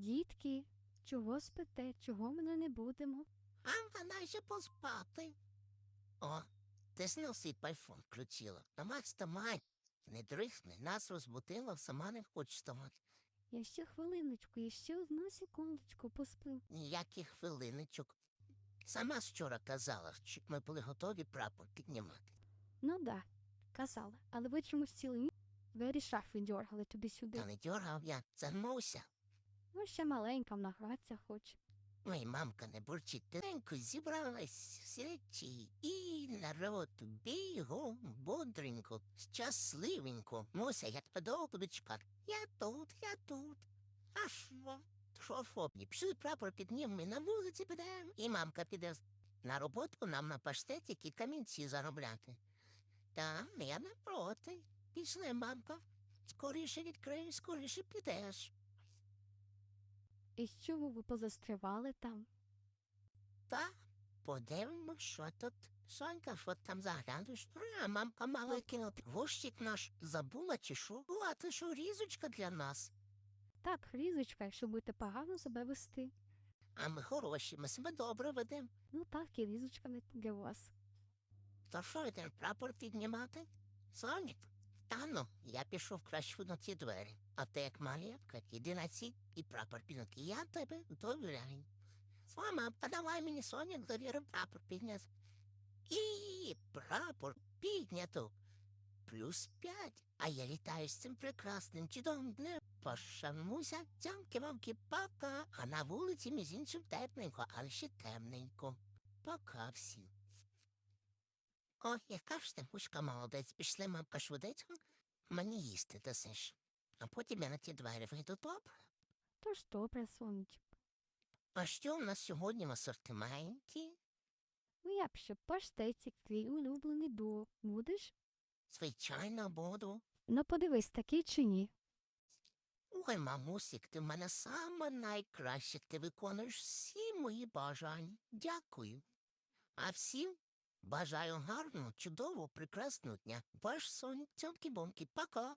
Дітки, чого спите, чого ми не будемо? А вона ще поспати. О, ти знов свій пайфон включила. А Макс та не дрихни, нас розбудила, сама не хоче вставати. Я ще хвилиночку, я ще одну секундочку посплю. Ніяких хвилиночок. Сама вчора казала, що ми були готові прапор піднімати. Ну да, казала, але ви чомусь цілий двері шафи дьоргали Та туди-сюди. не дьоргав я, загнувся. Ну, ще маленька награтися хоче. Ой, мамка, не бурчить, тихенько зібралась всі речі, і народ бігом, бодренько, щасливенько. Муся, я тебе довго буду чекати. Я тут, я тут. А що? Що фобні? Пішли прапор піднімемо і на вулиці підемо. І мамка піде на роботу нам на паштеті камінці заробляти. Та я не проти. Пішли, мамка. Скоріше відкрию, скоріше підеш. І що ви позастрівали там? Та подивимо, що тут. Сонька, що там заглянеш? А мамка мала кинути. Гощик наш забула чи що? Була ти що різочка для нас. Так, різочка, якщо будете погано себе вести. А ми хороші, ми себе добре ведемо. Ну так, і різочка не для вас. То що йдемо прапор піднімати? Сонік, та ну, я пішов краще на ці двері. А ти як малятка, іди на ці і прапор підняти. Я тебе довіряю. Мама, подавай мені Сонік довірив прапор підняти. І прапор піднято. Плюс п'ять. А я літаю з цим прекрасним чудовим днем. Пошануся, цямки мамки пока. А на вулиці між іншим тепленько, але ще темненько. Пока всім. О, яка ж ти мушка молодець, пішли мамка швиденько, мені їсти дасиш. А потім я на ті двері вийду добре. Тож добре, сонечко. А що в нас сьогодні в асортименті? Ну я б ще паштетик, твій улюблений дуо. Будеш? Звичайно, буду. Ну подивись, такий чи ні. Ой, мамусик, ти в мене саме найкраще, ти виконуєш всі мої бажання. Дякую. А всім бажаю гарного, чудового, прекрасного дня. Ваш сон, цьомки-бомки, пока.